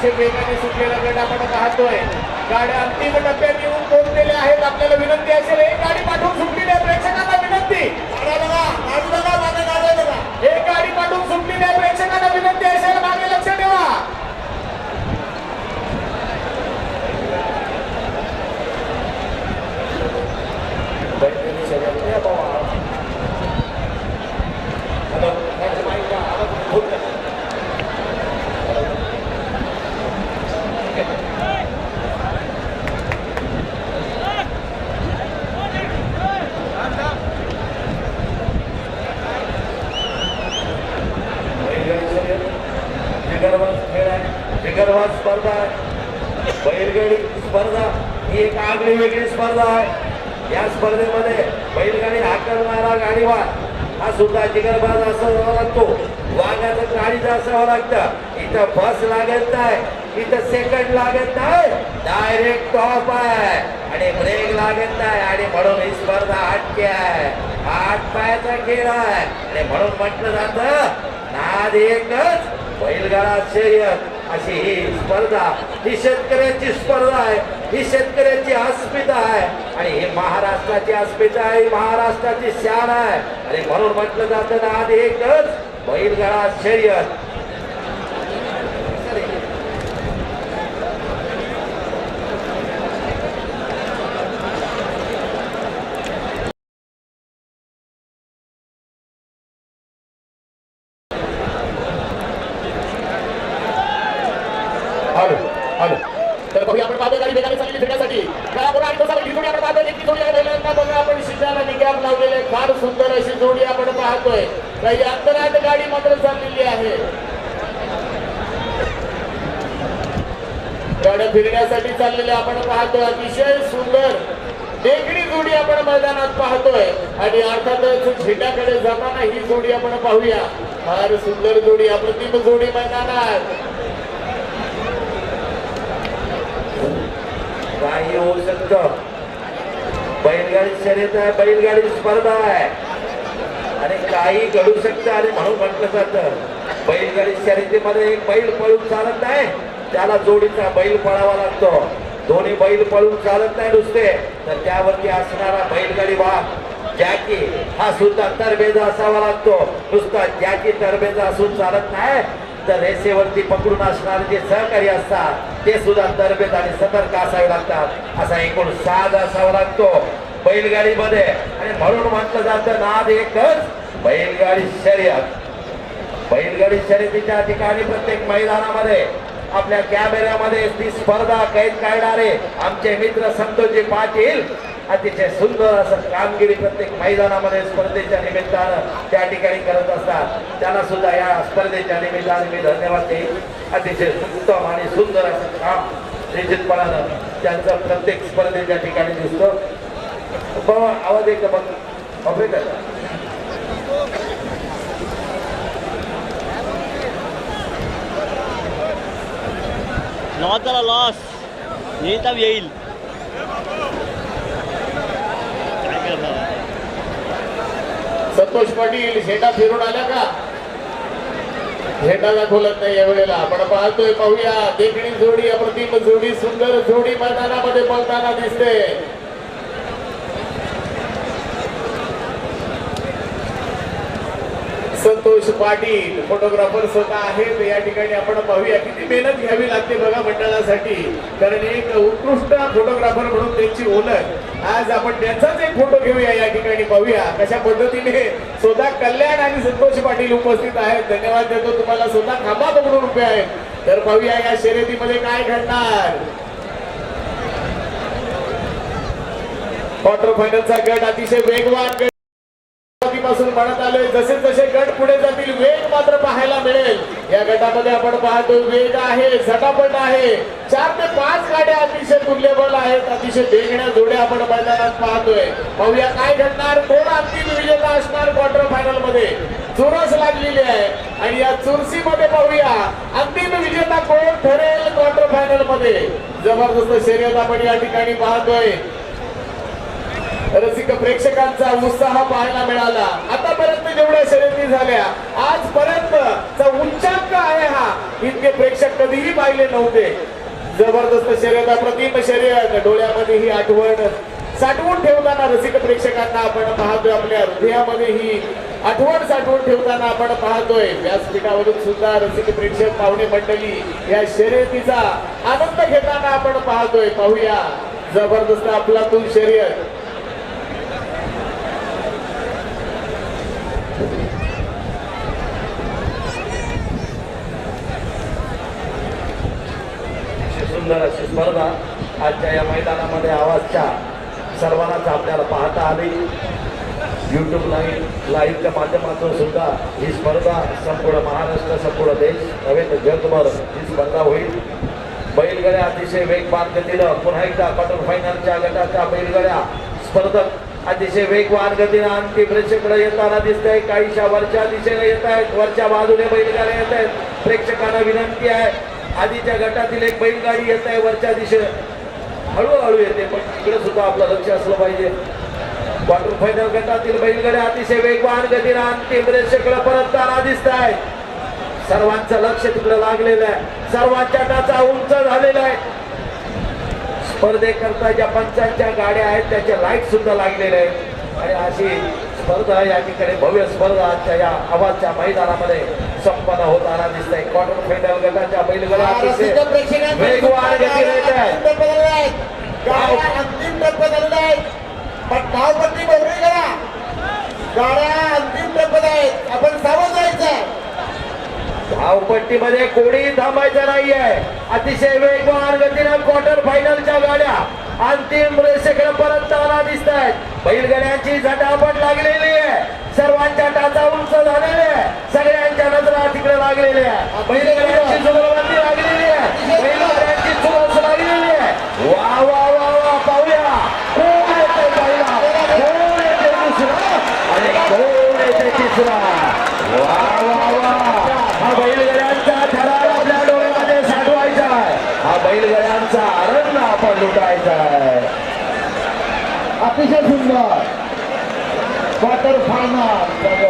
अतिशय वेगाने सुटलेला गट आपण पाहतोय गाड्या अंतिम टप्प्यात येऊन पोहोचलेल्या आहेत. आपल्याला विनंती असेल एक गाडी पाठवून सुटलेली आहे. प्रेक्षकांना विनंती एक गाडी पाठवून सुटलेली आहे प्रेक्षकांना विनंती असेल मागे लक्ष ठेवा जिगरवाज खेळ आहे स्पर्धा आहे. बैलगाडी स्पर्धा ही एक आगळी वेगळी स्पर्धा आहे. या स्पर्धेमध्ये बैलगाडी हाकलणारा गाडीवार हा सुद्धा जिगरबाज असावा लागतो. वाघाचं गाडीचं असावं लागतं. इथं बस लागत नाही. इथं सेकंड लागत नाही. डायरेक्ट टॉप आहे. आणि ब्रेक लागत नाही. आणि म्हणून ही स्पर्धा आटके आहे. आठ पायाचा खेळ आहे. आणि म्हणून म्हटलं जातं नाद एकच बैलगाडा शर्यत अशी ही स्पर्धा. ही शेतकऱ्यांची स्पर्धा आहे. ही शेतकऱ्यांची अस्मिता आहे. आणि ही महाराष्ट्राची अस्मिता आहे. महाराष्ट्राची शान आहे. आणि म्हणून म्हटलं जातं नाद एकच बैलगाडा शर्यत हॅलो हॅलो तर बघूया आपण पाहतो गाडी वेगाने आपण पाहतोय. एक लावलेले फार सुंदर अशी जोडी आपण पाहतोय. काही अंतरात गाडी मात्र चाललेली आहे. गाड्या फिरण्यासाठी चाललेले आपण पाहतोय. अतिशय सुंदर देखणी जोडी आपण मैदानात पाहतोय. आणि अर्थातच झेंड्याकडे जाताना ही जोडी आपण पाहूया. फार सुंदर जोडी. अप्रतिम जोडी मैदानात. काही होऊ शकतं हो। बैलगाडी शर्यत आहे बैलगाडी स्पर्धा आहे. आणि काही घडू शकतं आणि म्हणून म्हटलं जातं बैलगाडी शर्यतीमध्ये एक बैल पळून चालत नाही त्याला जोडीचा बैल पळावा लागतो. दोन्ही बैल पळून चालत नाही नुसते तर त्यावरती असणारा बैलगाडी वाघ जॅकी हा सुद्धा तरबेजा असावा लागतो. नुसता जॅकी तरबेजा असून चालत नाही तर रेषेवरती पकडून असणारे जे सहकारी असतात ते सुद्धा तरबेत आणि सतर्क असावे लागतात. असा एकूण साध असावा लागतो. बैलगाडीमध्ये आणि म्हणून म्हटलं जातं नाद एकच बैलगाडी शर्यत. बैलगाडी शर्यतीच्या ठिकाणी प्रत्येक मैदानामध्ये आपल्या कॅमेऱ्यामध्ये ती स्पर्धा कैद काढणारे आमचे मित्र संतोषजी पाटील अतिशय सुंदर असं कामगिरी प्रत्येक मैदानामध्ये स्पर्धेच्या निमित्तानं त्या ठिकाणी करत असतात. त्यांना सुद्धा या स्पर्धेच्या निमित्ताने मी धन्यवाद देईन. अतिशय उत्तम आणि सुंदर असं काम निश्चितपणानं त्यांचं प्रत्येक स्पर्धेच्या ठिकाणी दिसतो. बाबा आवाज एक बघ. ऑपरेटर. लॉस झाला लॉस येईल तर येईल काय करणार संतोष पाटील झेंडा फिरून आल्या का? झेंडा दाखवलत नाही यावेळेला आपण पाहतोय पाहूया. देखणी जोडी अप्रतिम जोडी सुंदर जोडी मैदानामध्ये बोलताना दिसते. संतोष पाटील फोटोग्राफर स्वतः आहेत. या ठिकाणी आपण पाहूया किती मेहनत घ्यावी लागते बघा मंडळासाठी. कारण एक उत्कृष्ट फोटोग्राफर म्हणून त्यांची ओळख. आज आपण त्यांचाच एक फोटो घेऊया या ठिकाणी पाहूया कशा पद्धतीने स्वतः कल्याण आणि संतोष पाटील उपस्थित आहेत. धन्यवाद देतो तुम्हाला. स्वतः खांबा पकडून रुपये आहेत. तर पाहूया या शर्यतीमध्ये काय घडणार. क्वार्टर फायनलचा गट अतिशय वेगवान पासून म्हणत आलोय जसे जसे गट पुढे जातील वेग मात्र पाहायला मिळेल. या गटामध्ये आपण पाहतो वेग आहे झटापट आहे. चार ते पाच गाड्या अतिशय तुल्यबल आहेत अतिशय वेगळ्या जोड्या आपण मैदानात पाहतोय. पाहूया काय घडणार. कोण अंतिम विजेता असणार क्वार्टर फायनलमध्ये. चुरस लागलेली आहे. आणि या चुरसीमध्ये पाहूया अंतिम विजेता कोण ठरेल क्वार्टर फायनलमध्ये? जबरदस्त शर्यत आपण या ठिकाणी पाहतोय. रसिक प्रेक्षकांचा उत्साह पाहायला मिळाला. आतापर्यंत जेवढ्या शर्यती झाल्या आजपर्यंत उच्चांक आहे हा. इतके प्रेक्षक कधीही पाहिले नव्हते. जबरदस्त शर्यत अप्रतिम शर्यत. डोळ्यामध्ये ही आठवण साठवून ठेवताना रसिक प्रेक्षकांना आपण पाहतोय. आपल्या हृदयामध्ये ही आठवण साठवून ठेवताना आपण पाहतोय. व्यासपीठावरून सुद्धा रसिक प्रेक्षक पाहुणे मंडळी या शर्यतीचा आनंद घेताना आपण पाहतोय. पाहूया. जबरदस्त अफलातून शर्यत अशी सुंदर अशी स्पर्धा आजच्या या मैदानामध्ये आवाजच्या सर्वांनाच आपल्याला पाहता आली. युट्यूब लाईव्ह लाईव्हच्या माध्यमातून सुद्धा ही स्पर्धा संपूर्ण महाराष्ट्र संपूर्ण देश नव्हे तर जगभर ही स्पर्धा होईल. बैलगड्या अतिशय वेगवान गतीनं पुन्हा एकदा क्वार्टर फायनलच्या गटाच्या बैलगड्या स्पर्धक अतिशय वेगवान गतीनं अंतिम रेषेकडे येताना दिसतंय. काहीशा वरच्या दिशेने येत आहेत वरच्या बाजूने बैलगाड्या येत आहेत प्रेक्षकांना विनंती आहे. आधीच्या गटातील एक बैलगाडी येत आहे वरच्या दिशेने. हळूहळू येते पण तिकडे सुद्धा आपलं लक्ष असलं पाहिजे. क्वार्टर फायनल गटातील बैलगाड्या अतिशय वेगवान गतीनं अंतिम रेषेकडे परतताना दिसत आहेत सर्वांचं लक्ष तिकडे लागलेलं आहे. सर्वांच्या टाचा उंच झालेला आहे. स्पर्धेकरता ज्या पंचांच्या गाड्या आहेत त्याचे लाइट सुद्धा लागलेले आहेत. आणि अशी स्पर्धा या ठिकाणी भव्य स्पर्धा आजच्या या आवाजच्या मैदानामध्ये संपन्न होताना दिसत आहे क्वार्टर फायनल गटाच्या वेगवान गाड्या अंतिम पण धावपट्टी गाड्या अंतिम टप्प्यात आहेत आपण सावध जायचं धावपट्टीमध्ये कोणी थांबायचं नाहीये. अतिशय वेगवान गतीनं क्वार्टर फायनलच्या गाड्या. अंतिम रेषेकडे परतताना दिसत आहेत बैलगाड्यांची झटापट लागलेली आहे. सर्वांच्या टाचा उंच झालेल्या आहे. सगळ्यांच्या नजरा तिकडे लागलेल्या आहे. बैलगाड्यांची जुगलबंदी लागलेली आहे. बैलगाड्यांची चुरस लागलेली आहे. वा वा वा वा पाहूया. कोण येते पहिला? कोण येते दुसरा? आणि कोण येते तिसरा? वा वा वा. हा बैलगाड्यांचा थरार आपल्या डोळ्यामध्ये साठवायचा आहे. हा बैलगाड्यांचा आनंद आपण लुटायचा आहे. अतिशय सुंदर. Quarter final